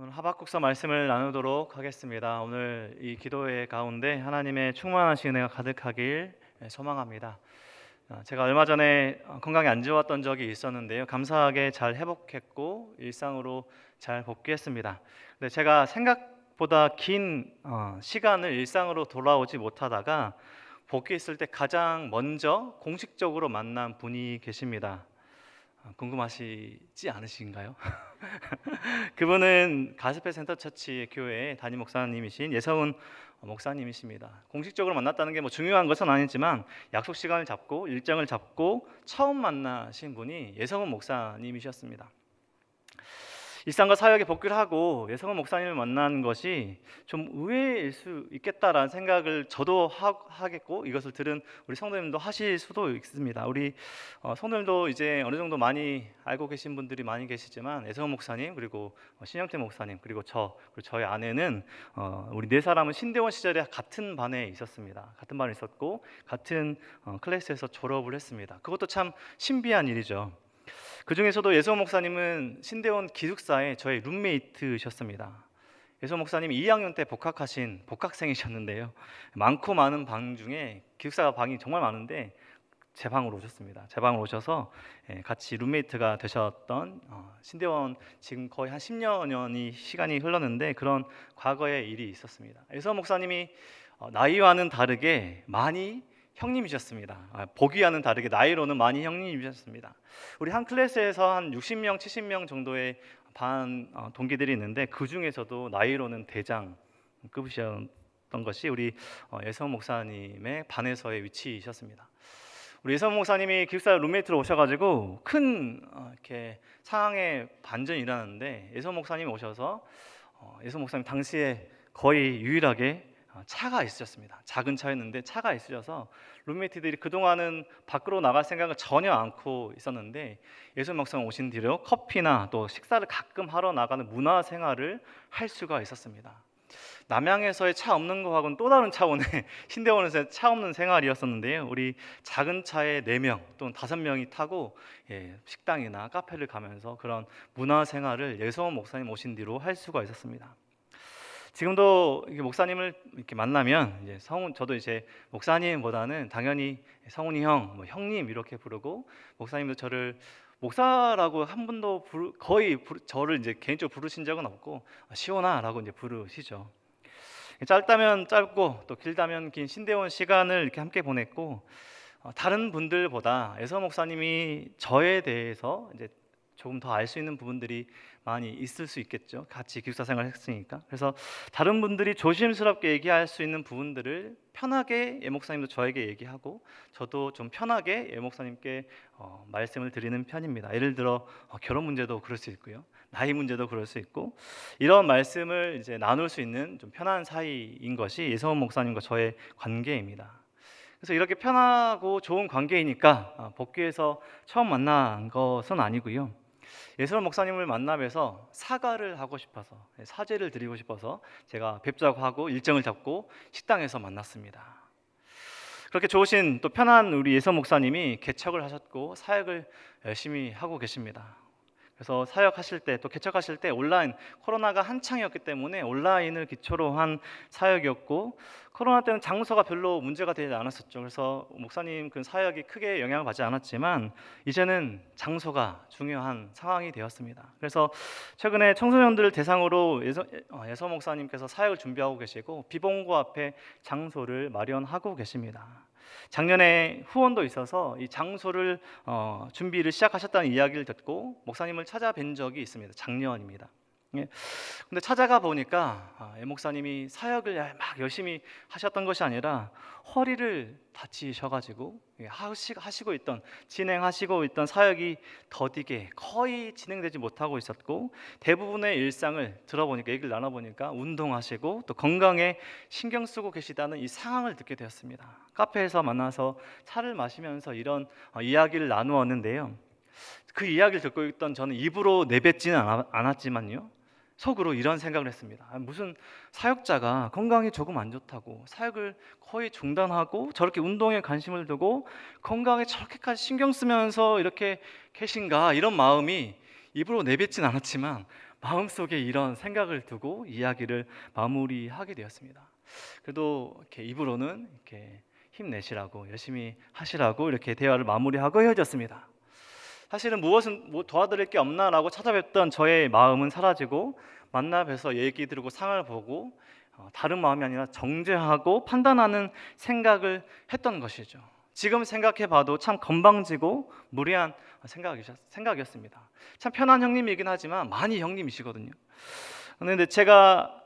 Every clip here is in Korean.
오늘 하박국서 말씀을 나누도록 하겠습니다. 오늘 이 기도회 가운데 하나님의 충만하신 은혜가 가득하길 소망합니다. 아, 제가 얼마 전에 건강이 안 좋았던 적이 있었는데요. 감사하게 잘 회복했고 일상으로 잘 복귀했습니다. 근데 제가 생각보다 긴 어, 시간을 일상으로 돌아오지 못하다가 복귀했을 때 가장 먼저 공식적으로 만난 분이 계십니다. 아, 궁금하시지 않으신가요? 그분은 가스페 센터 처치 교회 담임 목사님이신 예서은 목사님이십니다. 공식적으로 만났다는 게 뭐 중요한 것은 아니지만 약속 시간을 잡고 일정을 잡고 처음 만나신 분이 예성은 목사님이셨습니다. 일상과 사역에 복귀를 하고 예성은 목사님을 만난 것이 좀 의외일 수 있겠다라는 생각을 저도 하, 겠고 이것을 들은 우리 성도님도 하실 수도 있습니다. 우리 어, 성도님도 이제 어느 정도 많이 알고 계신 분들이 많이 계시지만 예성은 목사님 그리고 어, 신영태 목사님 그리고 저 그리고 저희 아내는 어, 우리 네 사람은 신대원 시절에 같은 반에 있었습니다. 같은 반에 있었고 같은 어, 클래스에서 졸업을 했습니다. 그것도 참 신비한 일이죠. 그 중에서도 예수 목사님은 신대원 기숙사의 저의 룸메이트셨습니다. 예수 목사님이 2학년 때 복학하신 복학생이셨는데요. 많고 많은 방 중에 기숙사 방이 정말 많은데 제 방으로 오셨습니다. 제 방으로 오셔서 예, 같이 룸메이트가 되셨던 어, 신대원 지금 거의 한 10년이 시간이 흘렀는데 그런 과거의 일이 있었습니다. 예수 목사님이 어, 나이와는 다르게 많이 형님이셨습니다. 아, 보기와는 다르게 나이로는 많이 형님이셨습니다. 우리 한 클래스에서 한 60명, 70명 정도의 반 어, 동기들이 있는데 그 중에서도 나이로는 대장급이셨던 것이 우리 어, 예성 목사님의 반에서의 위치이셨습니다. 우리 예성 목사님이 기숙사 룸메이트로 오셔가지고 큰 어, 이렇게 상황의 반전이 일어났는데 예성 목사님이 오셔서 예성 목사님 당시에 거의 유일하게 어, 차가 있으셨습니다. 작은 차였는데 차가 있으셔서 룸메이트들이 그동안은 밖으로 나갈 생각을 전혀 않고 있었는데 예수 막상 오신 뒤로 커피나 또 식사를 가끔 하러 나가는 문화 생활을 할 수가 있었습니다. 남양에서의 차 없는 거하고는 또 다른 차원의 신대원에서의 차 없는 생활이었었는데요. 우리 작은 차에 네 명 또는 다섯 명이 타고 예, 식당이나 카페를 가면서 그런 문화 생활을 예수원 목사님 오신 뒤로 할 수가 있었습니다. 지금도 목사님을 이렇게 만나면 이제 성훈 저도 이제 목사님보다는 당연히 성훈이 형, 뭐 형님 이렇게 부르고 목사님도 저를 목사라고 한 분도 부르, 거의 부르, 저를 이제 개인적으로 부르신 적은 없고 아, 시원하라고 이제 부르시죠. 짧다면 짧고 또 길다면 긴 신대원 시간을 이렇게 함께 보냈고 어, 다른 분들보다 에서 목사님이 저에 대해서 이제 조금 더 알 수 있는 부분들이 많이 있을 수 있겠죠. 같이 기숙사 생활을 했으니까. 그래서 다른 분들이 조심스럽게 얘기할 수 있는 부분들을 편하게 예 목사님도 저에게 얘기하고 저도 좀 편하게 예 목사님께 어, 말씀을 드리는 편입니다. 예를 들어 어, 결혼 문제도 그럴 수 있고요. 나이 문제도 그럴 수 있고 이런 말씀을 이제 나눌 수 있는 좀 편한 사이인 것이 예성원 목사님과 저의 관계입니다. 그래서 이렇게 편하고 좋은 관계이니까 어, 복귀해서 처음 만난 것은 아니고요. 예수님 목사님을 만나면서 사과를 하고 싶어서 예, 사죄를 드리고 싶어서 제가 뵙자고 하고 일정을 잡고 식당에서 만났습니다. 그렇게 좋으신 또 편한 우리 예서 목사님이 개척을 하셨고 사역을 열심히 하고 계십니다. 그래서 사역하실 때 또 개척하실 때 온라인 코로나가 한창이었기 때문에 온라인을 기초로 한 사역이었고 코로나 때는 장소가 별로 문제가 되지 않았었죠. 그래서 목사님 그 사역이 크게 영향을 받지 않았지만 이제는 장소가 중요한 상황이 되었습니다. 그래서 최근에 청소년들 대상으로 예서, 어, 예서 목사님께서 사역을 준비하고 계시고 비봉고 앞에 장소를 마련하고 계십니다. 작년에 후원도 있어서 이 장소를 어, 준비를 시작하셨다는 이야기를 듣고 목사님을 찾아뵌 적이 있습니다. 작년입니다. 예. 근데 찾아가 보니까 아, 예 목사님이 사역을 막 열심히 하셨던 것이 아니라 허리를 다치셔가지고 예, 하시고 있던 진행하시고 있던 사역이 더디게 거의 진행되지 못하고 있었고 대부분의 일상을 들어보니까 얘기를 나눠보니까 운동하시고 또 건강에 신경 쓰고 계시다는 이 상황을 듣게 되었습니다. 카페에서 만나서 차를 마시면서 이런 어, 이야기를 나누었는데요. 그 이야기를 듣고 있던 저는 입으로 내뱉지는 않았지만요. 속으로 이런 생각을 했습니다. 아, 무슨 사역자가 건강이 조금 안 좋다고 사역을 거의 중단하고 저렇게 운동에 관심을 두고 건강에 저렇게까지 신경 쓰면서 이렇게 계신가 이런 마음이 입으로 내뱉진 않았지만 마음속에 이런 생각을 두고 이야기를 마무리하게 되었습니다. 그래도 이렇게 입으로는 이렇게 힘내시라고 열심히 하시라고 이렇게 대화를 마무리하고 헤어졌습니다. 사실은 무엇은 뭐 도와드릴 게 없나라고 찾아뵙던 저의 마음은 사라지고 만나 뵈서 얘기 들고 상을 보고 어, 다른 마음이 아니라 정죄하고 판단하는 생각을 했던 것이죠. 지금 생각해봐도 참 건방지고 무례한 생각이었습니다. 참 편한 형님이긴 하지만 많이 형님이시거든요. 근데 제가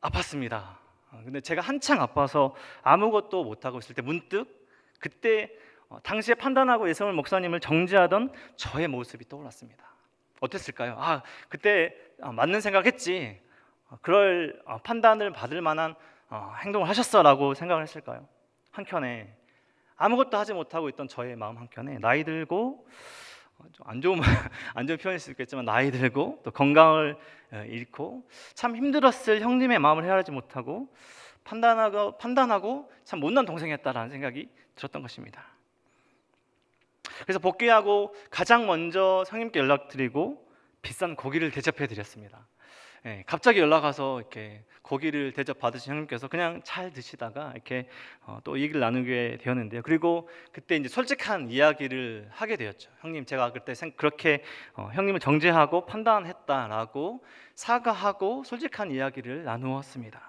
아팠습니다. 근데 제가 한창 아파서 아무것도 못하고 있을 때 문득 그때 어, 당시에 판단하고 예성을 목사님을 정죄하던 저의 모습이 떠올랐습니다. 어땠을까요? 아 그때 아, 맞는 생각했지. 어, 그럴 어, 판단을 받을 만한 행동을 하셨어라고 생각을 했을까요? 한켠에 아무것도 하지 못하고 있던 저의 마음 한켠에 나이 들고 안 좋은 안 좋은 표현일 수 있겠지만 나이 들고 또 건강을 잃고 참 힘들었을 형님의 마음을 헤아리지 못하고 판단하고 판단하고 참 못난 동생이었다라는 생각이 들었던 것입니다. 그래서 복귀하고 가장 먼저 상님께 연락드리고 비싼 고기를 대접해 드렸습니다. 예, 갑자기 연락 와서 이렇게 고기를 대접 받으신 형님께서 그냥 잘 드시다가 이렇게 어, 또 얘기를 나누게 되었는데요. 그리고 그때 이제 솔직한 이야기를 하게 되었죠. 형님 제가 그때 생, 그렇게 어, 형님을 정죄하고 판단했다라고 사과하고 솔직한 이야기를 나누었습니다.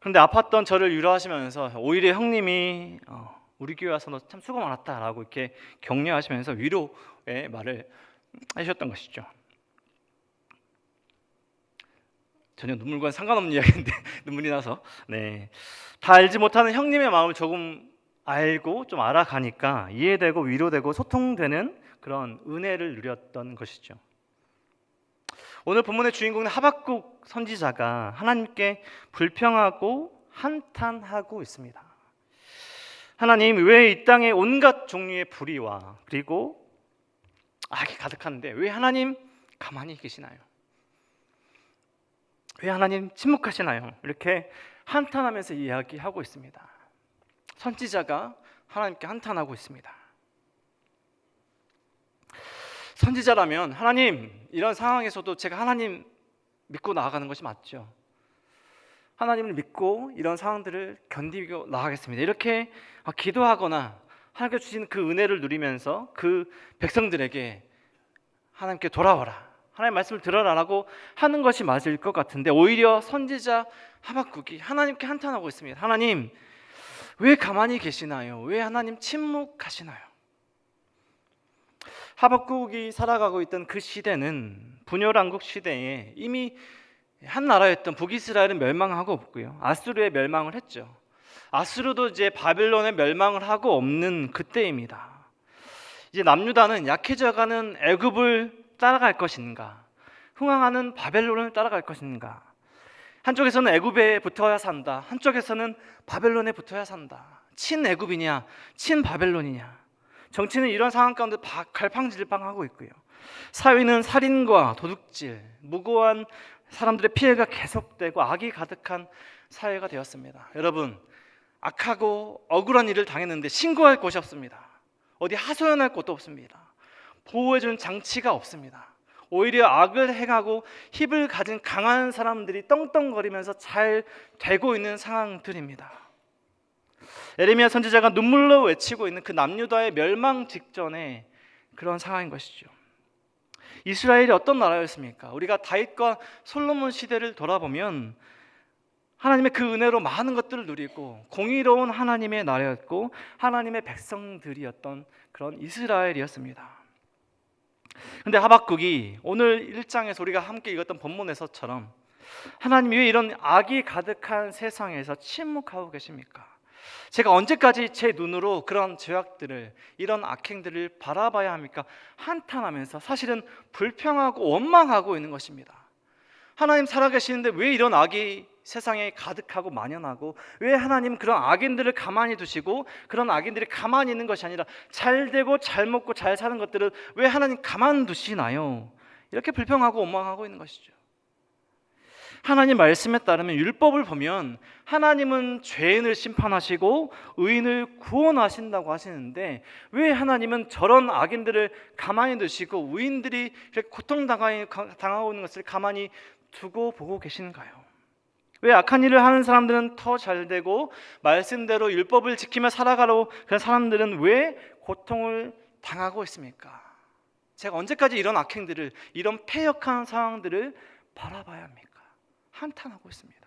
그런데 아팠던 저를 위로하시면서 오히려 형님이 어, 우리 교회 와서 너 참 수고 많았다라고 이렇게 격려하시면서 위로의 말을 하셨던 것이죠. 전혀 눈물과 상관없는 이야기인데 눈물이 나서 네. 다 알지 못하는 형님의 마음을 조금 알고 좀 알아가니까 이해되고 위로되고 소통되는 그런 은혜를 누렸던 것이죠. 오늘 본문의 주인공은 하박국 선지자가 하나님께 불평하고 한탄하고 있습니다. 하나님 왜 이 땅에 온갖 종류의 불의와 그리고 악이 가득한데 왜 하나님 가만히 계시나요? 왜 하나님 침묵하시나요? 이렇게 한탄하면서 이야기하고 있습니다. 선지자가 하나님께 한탄하고 있습니다. 선지자라면 하나님 이런 상황에서도 제가 하나님 믿고 나아가는 것이 맞죠. 하나님을 믿고 이런 상황들을 견디고 나가겠습니다. 이렇게 기도하거나 하나님께 주신 그 은혜를 누리면서 그 백성들에게 하나님께 돌아와라. 하나님 말씀을 들어라라고 하는 것이 맞을 것 같은데 오히려 선지자 하박국이 하나님께 한탄하고 있습니다. 하나님 왜 가만히 계시나요? 왜 하나님 침묵하시나요? 하박국이 살아가고 있던 그 시대는 분열왕국 시대에 이미 한 나라였던 북이스라엘은 멸망하고 없고요. 아수르의 멸망을 했죠. 아수르도 이제 바벨론의 멸망을 하고 없는 그때입니다. 이제 남유다는 약해져가는 애굽을 따라갈 것인가? 흥황하는 바벨론을 따라갈 것인가? 한쪽에서는 애굽에 붙어야 산다. 한쪽에서는 바벨론에 붙어야 산다. 친 애굽이냐, 친 바벨론이냐. 정치는 이런 상황 가운데 갈팡질팡하고 있고요. 사회는 살인과 도둑질, 무고한 사람들의 피해가 계속되고 악이 가득한 사회가 되었습니다. 여러분, 악하고 억울한 일을 당했는데 신고할 곳이 없습니다. 어디 하소연할 곳도 없습니다. 보호해주는 장치가 없습니다. 오히려 악을 행하고 힘을 가진 강한 사람들이 떵떵거리면서 잘 되고 있는 상황들입니다. 에레미야 선지자가 눈물로 외치고 있는 그 남유다의 멸망 직전에 그런 상황인 것이죠. 이스라엘이 어떤 나라였습니까? 우리가 다윗과 솔로몬 시대를 돌아보면 하나님의 그 은혜로 많은 것들을 누리고 공의로운 하나님의 나라였고 하나님의 백성들이었던 그런 이스라엘이었습니다. 근데 하박국이 오늘 1장에서 우리가 함께 읽었던 본문에서처럼 하나님이 왜 이런 악이 가득한 세상에서 침묵하고 계십니까? 제가 언제까지 제 눈으로 그런 죄악들을 이런 악행들을 바라봐야 합니까? 한탄하면서 사실은 불평하고 원망하고 있는 것입니다. 하나님 살아계시는데 왜 이런 악이 세상에 가득하고 만연하고 왜 하나님 그런 악인들을 가만히 두시고 그런 악인들이 가만히 있는 것이 아니라 잘 되고 잘 먹고 잘 사는 것들을 왜 하나님 가만 두시나요? 이렇게 불평하고 원망하고 있는 것이죠. 하나님 말씀에 따르면 율법을 보면 하나님은 죄인을 심판하시고 의인을 구원하신다고 하시는데 왜 하나님은 저런 악인들을 가만히 두시고 의인들이 이렇게 고통당하고 있는 것을 가만히 두고 보고 계신가요? 왜 악한 일을 하는 사람들은 더 잘 되고 말씀대로 율법을 지키며 살아가로 그런 사람들은 왜 고통을 당하고 있습니까? 제가 언제까지 이런 악행들을 이런 패역한 상황들을 바라봐야 합니까? 한탄하고 있습니다.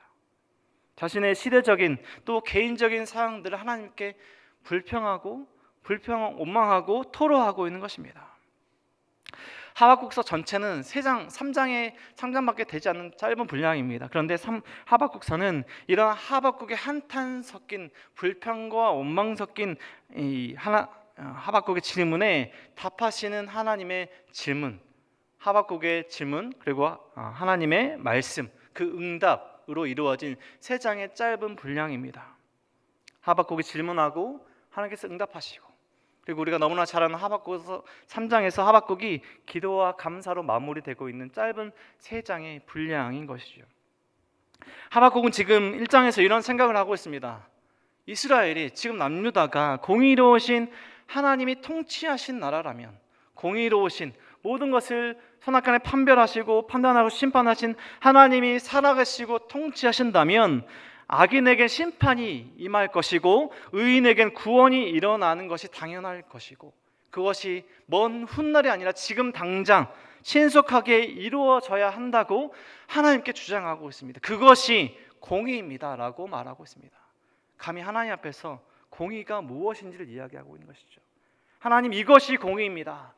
자신의 시대적인 또 개인적인 사항들을 하나님께 불평하고 불평 원망하고 토로하고 있는 것입니다. 하박국서 전체는 세장 3장에 3장밖에 되지 않는 짧은 분량입니다. 그런데 3, 하박국서는 이런 하박국의 한탄 섞인 불평과 원망 섞인 이 하나 하박국의 질문에 답하시는 하나님의 질문, 하박국의 질문 그리고 하나님의 말씀 그 응답으로 이루어진 세 장의 짧은 분량입니다. 하박국이 질문하고 하나님께서 응답하시고 그리고 우리가 너무나 잘 아는 하박국서 3장에서 하박국이 기도와 감사로 마무리되고 있는 짧은 세 장의 분량인 것이죠. 하박국은 지금 1장에서 이런 생각을 하고 있습니다. 이스라엘이 지금 남유다가 공의로우신 하나님이 통치하신 나라라면 공의로우신 모든 것을 선악간에 판별하시고 판단하고 심판하신 하나님이 살아계시고 통치하신다면 악인에게 심판이 임할 것이고 의인에겐 구원이 일어나는 것이 당연할 것이고 그것이 먼 훗날이 아니라 지금 당장 신속하게 이루어져야 한다고 하나님께 주장하고 있습니다. 그것이 공의입니다라고 말하고 있습니다. 감히 하나님 앞에서 공의가 무엇인지를 이야기하고 있는 것이죠. 하나님 이것이 공의입니다.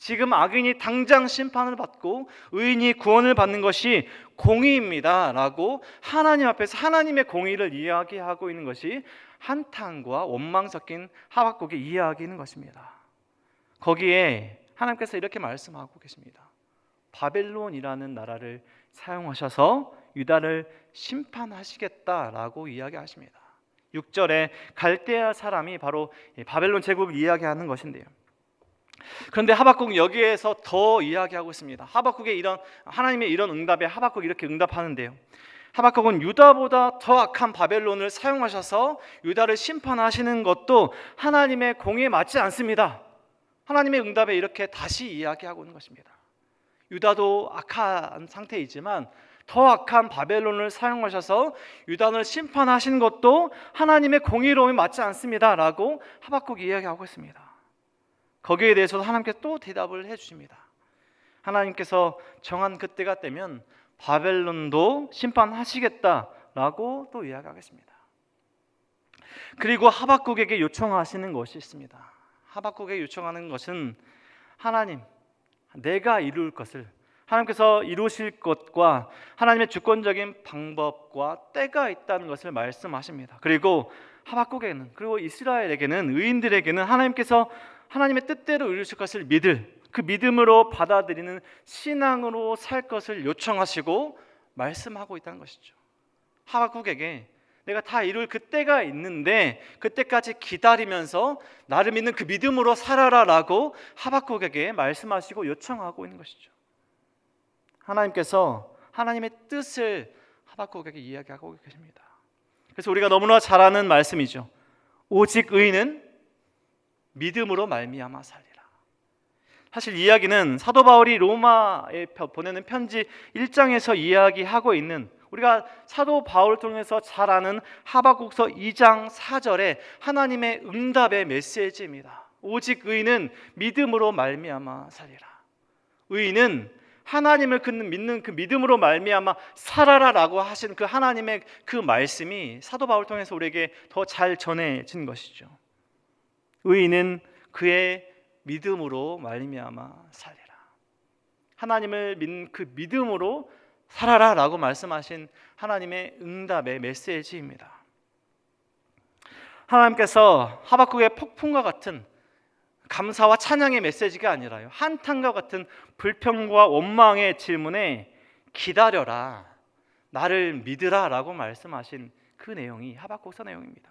지금 악인이 당장 심판을 받고 의인이 구원을 받는 것이 공의입니다라고 하나님 앞에서 하나님의 공의를 이야기하고 있는 것이 한탄과 원망 섞인 하박국의 이야기는 것입니다. 거기에 하나님께서 이렇게 말씀하고 계십니다. 바벨론이라는 나라를 사용하셔서 유다를 심판하시겠다라고 이야기하십니다. 6절에 갈대아 사람이 바로 바벨론 제국을 이야기하는 것인데요. 그런데 하박국은 여기에서 더 이야기하고 있습니다. 하박국의 이런 하나님의 이런 응답에 하박국 이렇게 응답하는데요. 하박국은 유다보다 더 악한 바벨론을 사용하셔서 유다를 심판하시는 것도 하나님의 공에 맞지 않습니다. 하나님의 응답에 이렇게 다시 이야기하고 있는 것입니다. 유다도 악한 상태이지만 더 악한 바벨론을 사용하셔서 유다를 심판하신 것도 하나님의 공의로움에 맞지 않습니다라고 하박국이 이야기하고 있습니다. 거기에 대해서도 하나님께서 또 대답을 해 주십니다. 하나님께서 정한 그때가 되면 바벨론도 심판하시겠다라고 또 이야기하겠습니다. 그리고 하박국에게 요청하시는 것이 있습니다. 하박국에 요청하는 것은 하나님, 내가 이룰 것을 하나님께서 이루실 것과 하나님의 주권적인 방법과 때가 있다는 것을 말씀하십니다. 그리고 하박국에는 그리고 이스라엘에게는 의인들에게는 하나님께서 하나님의 뜻대로 이루실 것을 믿을 그 믿음으로 받아들이는 신앙으로 살 것을 요청하시고 말씀하고 있다는 것이죠. 하박국에게 내가 다 이룰 그때가 있는데 그때까지 기다리면서 나를 믿는 그 믿음으로 살아라라고 하박국에게 말씀하시고 요청하고 있는 것이죠. 하나님께서 하나님의 뜻을 하박국에게 이야기하고 계십니다. 그래서 우리가 너무나 잘 아는 말씀이죠. 오직 의인은 믿음으로 말미암아 살리라. 사실 이야기는 사도 바울이 로마에 보내는 편지 1장에서 이야기하고 있는 우리가 사도 바울을 통해서 잘 아는 하박국서 2장 4절에 하나님의 응답의 메시지입니다. 오직 의인은 믿음으로 말미암아 살리라. 의인은 하나님을 그는 믿는 그 믿음으로 말미암아 살아라라고 하신 그 하나님의 그 말씀이 사도 바울 통해서 우리에게 더 잘 전해진 것이죠. 의인은 그의 믿음으로 말미암아 살리라. 하나님을 믿는 그 믿음으로 살아라라고 말씀하신 하나님의 응답의 메시지입니다. 하나님께서 하박국의 폭풍과 같은 감사와 찬양의 메시지가 아니라요. 한탄과 같은 불평과 원망의 질문에 기다려라. 나를 믿으라라고 말씀하신 그 내용이 하박국서 내용입니다.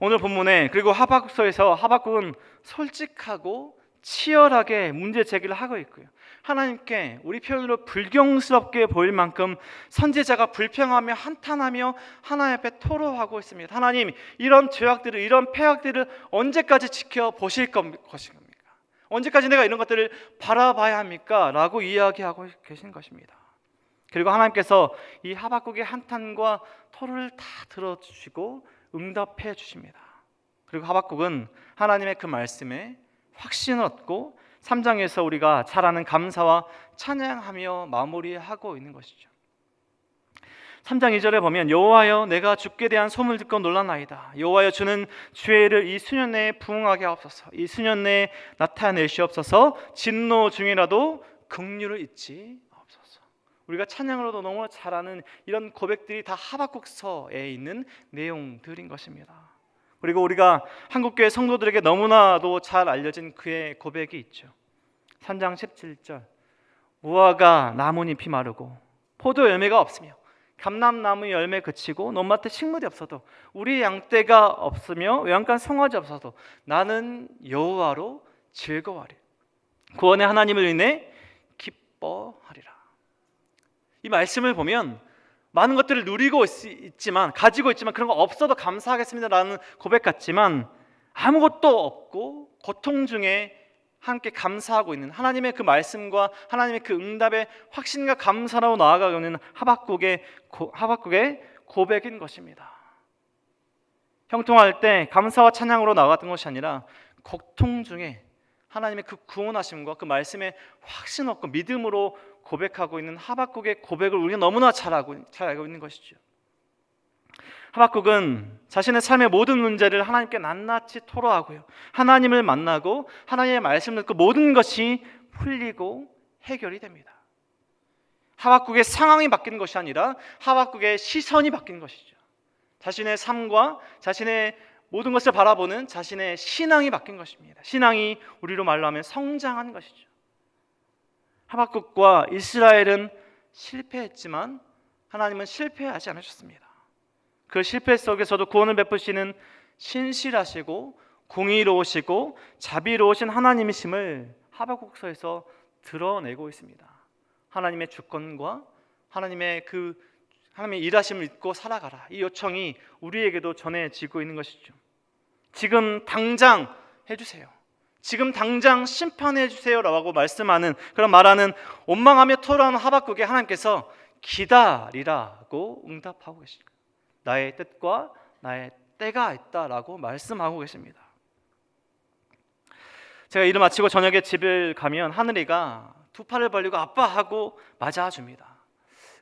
오늘 본문에 그리고 하박국서에서 하박국은 솔직하고 치열하게 문제 제기를 하고 있고요. 하나님께 우리 표현으로 불경스럽게 보일 만큼 선지자가 불평하며 한탄하며 하나님 앞에 토로하고 있습니다. 하나님 이런 죄악들을 이런 폐악들을 언제까지 지켜 보실 것입니까? 언제까지 내가 이런 것들을 바라봐야 합니까? 라고 이야기하고 계신 것입니다. 그리고 하나님께서 이 하박국의 한탄과 토로를 다 들어주시고 응답해 주십니다. 그리고 하박국은 하나님의 그 말씀에 확신을 얻고 3장에서 우리가 잘 아는 감사와 찬양하며 마무리하고 있는 것이죠. 3장 2절에 보면 여호와여 내가 죽게 대한 소문을 듣고 놀라나이다. 여호와여 주는 죄를 이 수년 내에 부응하게 하옵소서. 이 수년 내에 나타내시옵소서. 진노 중이라도 긍휼을 잊지. 우리가 찬양으로도 너무 잘 아는 이런 고백들이 다 하박국서에 있는 내용들인 것입니다. 그리고 우리가 한국교회 성도들에게 너무나도 잘 알려진 그의 고백이 있죠. 3장 17절 무화과 나뭇잎이 마르고 포도 열매가 없으며 감람나무 열매 그치고 논밭에 식물이 없어도 우리 양떼가 없으며 외양간 송아지 없어도 나는 여호와로 즐거워하리 구원의 하나님을 인해 기뻐하리라 이 말씀을 보면 많은 것들을 누리고 있- 있지만 가지고 있지만 그런 거 없어도 감사하겠습니다라는 고백 같지만 아무것도 없고 고통 중에 함께 감사하고 있는 하나님의 그 말씀과 하나님의 그 응답의 확신과 감사로 나아가고 있는 하박국의 고, 하박국의 고백인 것입니다. 형통할 때 감사와 찬양으로 나갔던 것이 아니라 고통 중에 하나님의 그 구원하심과 그 말씀에 확신 얻고 믿음으로 고백하고 있는 하박국의 고백을 우리가 너무나 잘 알고, 잘 알고 있는 것이죠. 하박국은 자신의 삶의 모든 문제를 하나님께 낱낱이 토로하고요. 하나님을 만나고 하나님의 말씀을 듣고 모든 것이 풀리고 해결이 됩니다. 하박국의 상황이 바뀌는 것이 아니라 하박국의 시선이 바뀌는 것이죠. 자신의 삶과 자신의 모든 것을 바라보는 자신의 신앙이 바뀐 것입니다. 신앙이 우리로 말로 하면 성장한 것이죠. 하박국과 이스라엘은 실패했지만 하나님은 실패하지 않으셨습니다. 그 실패 속에서도 구원을 베푸시는 신실하시고 공의로우시고 자비로우신 하나님이심을 하박국서에서 드러내고 있습니다. 하나님의 주권과 하나님의 그 하나님의 일하심을 믿고 살아가라. 이 요청이 우리에게도 전해지고 있는 것이죠. 지금 당장 해주세요. 지금 당장 심판해 주세요라고 말씀하는 그런 말하는 원망하며 토로하는 하박국에 하나님께서 기다리라고 응답하고 계십니다. 나의 뜻과 나의 때가 있다라고 말씀하고 계십니다. 제가 일을 마치고 저녁에 집을 가면 하늘이가 두 팔을 벌리고 아빠 하고 맞아줍니다.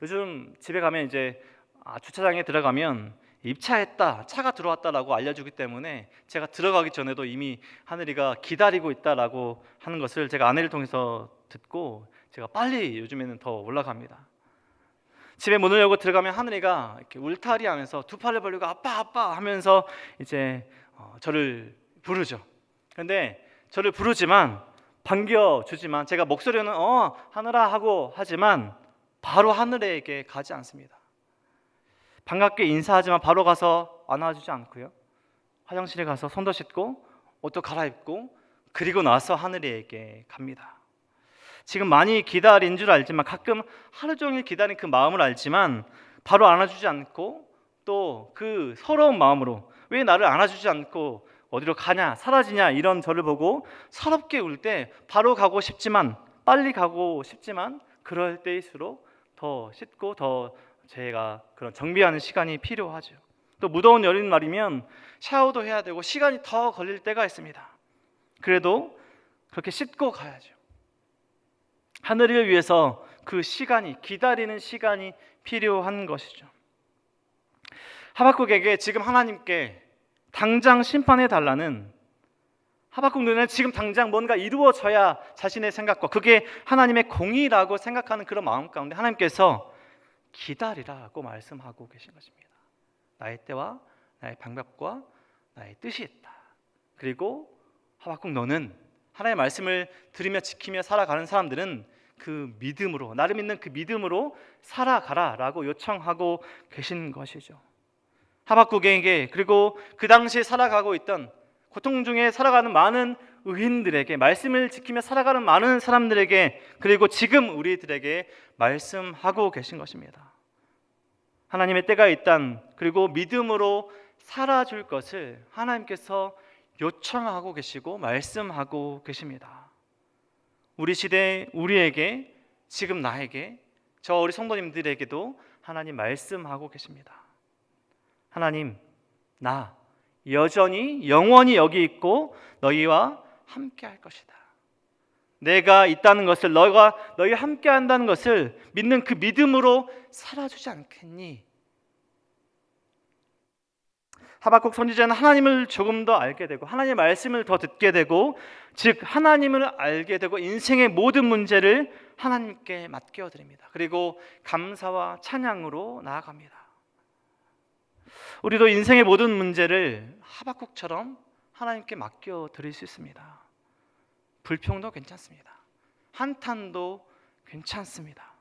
요즘 집에 가면 이제 아, 주차장에 들어가면 입차했다, 차가 들어왔다라고 알려주기 때문에 제가 들어가기 전에도 이미 하늘이가 기다리고 있다라고 하는 것을 제가 아내를 통해서 듣고 제가 빨리 요즘에는 더 올라갑니다. 집에 문을 열고 들어가면 하늘이가 이렇게 울타리하면서 두 팔을 벌리고 아빠 아빠 하면서 이제 어, 저를 부르죠. 그런데 저를 부르지만 반겨주지만 제가 목소리는 어 하늘아 하고 하지만 바로 하늘에게 가지 않습니다. 반갑게 인사하지만 바로 가서 안아주지 않고요. 화장실에 가서 손도 씻고 옷도 갈아입고 그리고 나서 하늘에게 갑니다. 지금 많이 기다린 줄 알지만 가끔 하루 종일 기다린 그 마음을 알지만 바로 안아주지 않고 또 그 서러운 마음으로 왜 나를 안아주지 않고 어디로 가냐 사라지냐 이런 저를 보고 서럽게 울 때 바로 가고 싶지만 빨리 가고 싶지만 그럴 때일수록 더 씻고 더 제가 그런 정비하는 시간이 필요하죠. 또 무더운 여름날이면 샤워도 해야 되고 시간이 더 걸릴 때가 있습니다. 그래도 그렇게 씻고 가야죠. 하늘을 위해서 그 시간이 기다리는 시간이 필요한 것이죠. 하박국에게 지금 하나님께 당장 심판해 달라는 하박국 눈에는 지금 당장 뭔가 이루어져야 자신의 생각과 그게 하나님의 공의라고 생각하는 그런 마음 가운데 하나님께서 기다리라고 말씀하고 계신 것입니다. 나의 때와 나의 방법과 나의 뜻이 있다. 그리고 하박국 너는 하나님의 말씀을 들으며 지키며 살아가는 사람들은 그 믿음으로 나를 믿는 그 믿음으로 살아가라라고 요청하고 계신 것이죠. 하박국에게 그리고 그 당시에 살아가고 있던 고통 중에 살아가는 많은 의인들에게 말씀을 지키며 살아가는 많은 사람들에게 그리고 지금 우리들에게 말씀하고 계신 것입니다. 하나님의 때가 있단 그리고 믿음으로 살아줄 것을 하나님께서 요청하고 계시고 말씀하고 계십니다. 우리 시대 우리에게 지금 나에게 저 우리 성도님들에게도 하나님 말씀하고 계십니다. 하나님 나 여전히 영원히 여기 있고 너희와 함께 할 것이다. 내가 있다는 것을 너가 너희 함께 한다는 것을 믿는 그 믿음으로 살아주지 않겠니? 하박국 선지자는 하나님을 조금 더 알게 되고 하나님의 말씀을 더 듣게 되고 즉 하나님을 알게 되고 인생의 모든 문제를 하나님께 맡겨 드립니다. 그리고 감사와 찬양으로 나아갑니다. 우리도 인생의 모든 문제를 하박국처럼 하나님께 맡겨 드릴 수 있습니다. 불평도 괜찮습니다. 한탄도 괜찮습니다.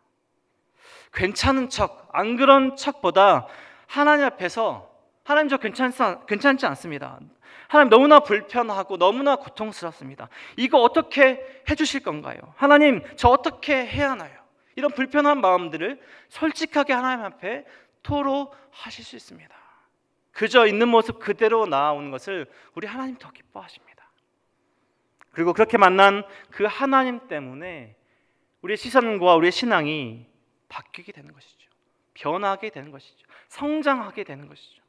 괜찮은 척, 안 그런 척보다 하나님 앞에서 하나님 저 괜찮지, 괜찮지 않습니다. 하나님 너무나 불편하고 너무나 고통스럽습니다. 이거 어떻게 해주실 건가요? 하나님 저 어떻게 해야 하나요? 이런 불편한 마음들을 솔직하게 하나님 앞에 토로하실 수 있습니다. 그저 있는 모습 그대로 나아오는 것을 우리 하나님 더 기뻐하십니다. 그리고 그렇게 만난 그 하나님 때문에 우리의 시선과 우리의 신앙이 바뀌게 되는 것이죠. 변하게 되는 것이죠. 성장하게 되는 것이죠.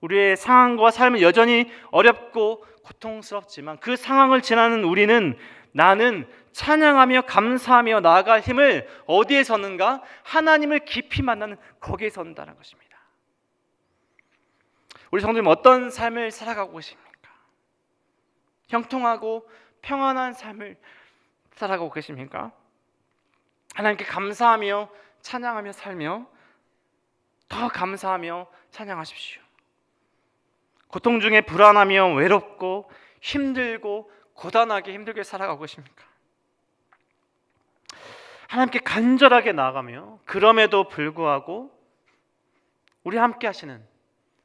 우리의 상황과 삶은 여전히 어렵고 고통스럽지만 그 상황을 지나는 우리는 나는 찬양하며 감사하며 나아갈 힘을 어디에 섰는가? 하나님을 깊이 만나는 거기에 선다는 것입니다. 우리 성도님 어떤 삶을 살아가고 계십니까? 형통하고 평안한 삶을 살아가고 계십니까? 하나님께 감사하며 찬양하며 살며 더 감사하며 찬양하십시오. 고통 중에 불안하며 외롭고 힘들고 고단하게 힘들게 살아가고 계십니까? 하나님께 간절하게 나아가며 그럼에도 불구하고 우리 함께 하시는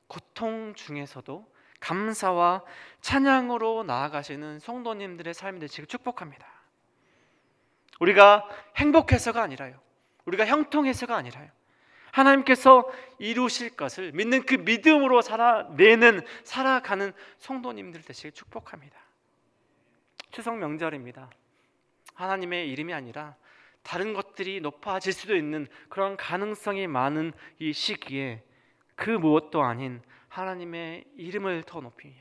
고통 중에서도 감사와 찬양으로 나아가시는 성도님들의 삶이 되시길 축복합니다. 우리가 행복해서가 아니라요. 우리가 형통해서가 아니라요. 하나님께서 이루실 것을 믿는 그 믿음으로 살아내는 살아가는 성도님들 되시길 축복합니다. 추석 명절입니다. 하나님의 이름이 아니라 다른 것들이 높아질 수도 있는 그런 가능성이 많은 이 시기에 그 무엇도 아닌 하나님의 이름을 더 높이며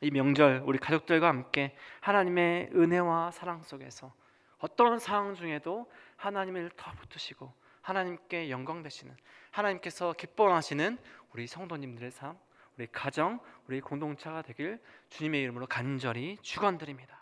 이 명절 우리 가족들과 함께 하나님의 은혜와 사랑 속에서 어떤 상황 중에도 하나님을 더 붙으시고 하나님께 영광 되시는 하나님께서 기뻐하시는 우리 성도님들의 삶, 우리 가정, 우리 공동체가 되길 주님의 이름으로 간절히 축원드립니다.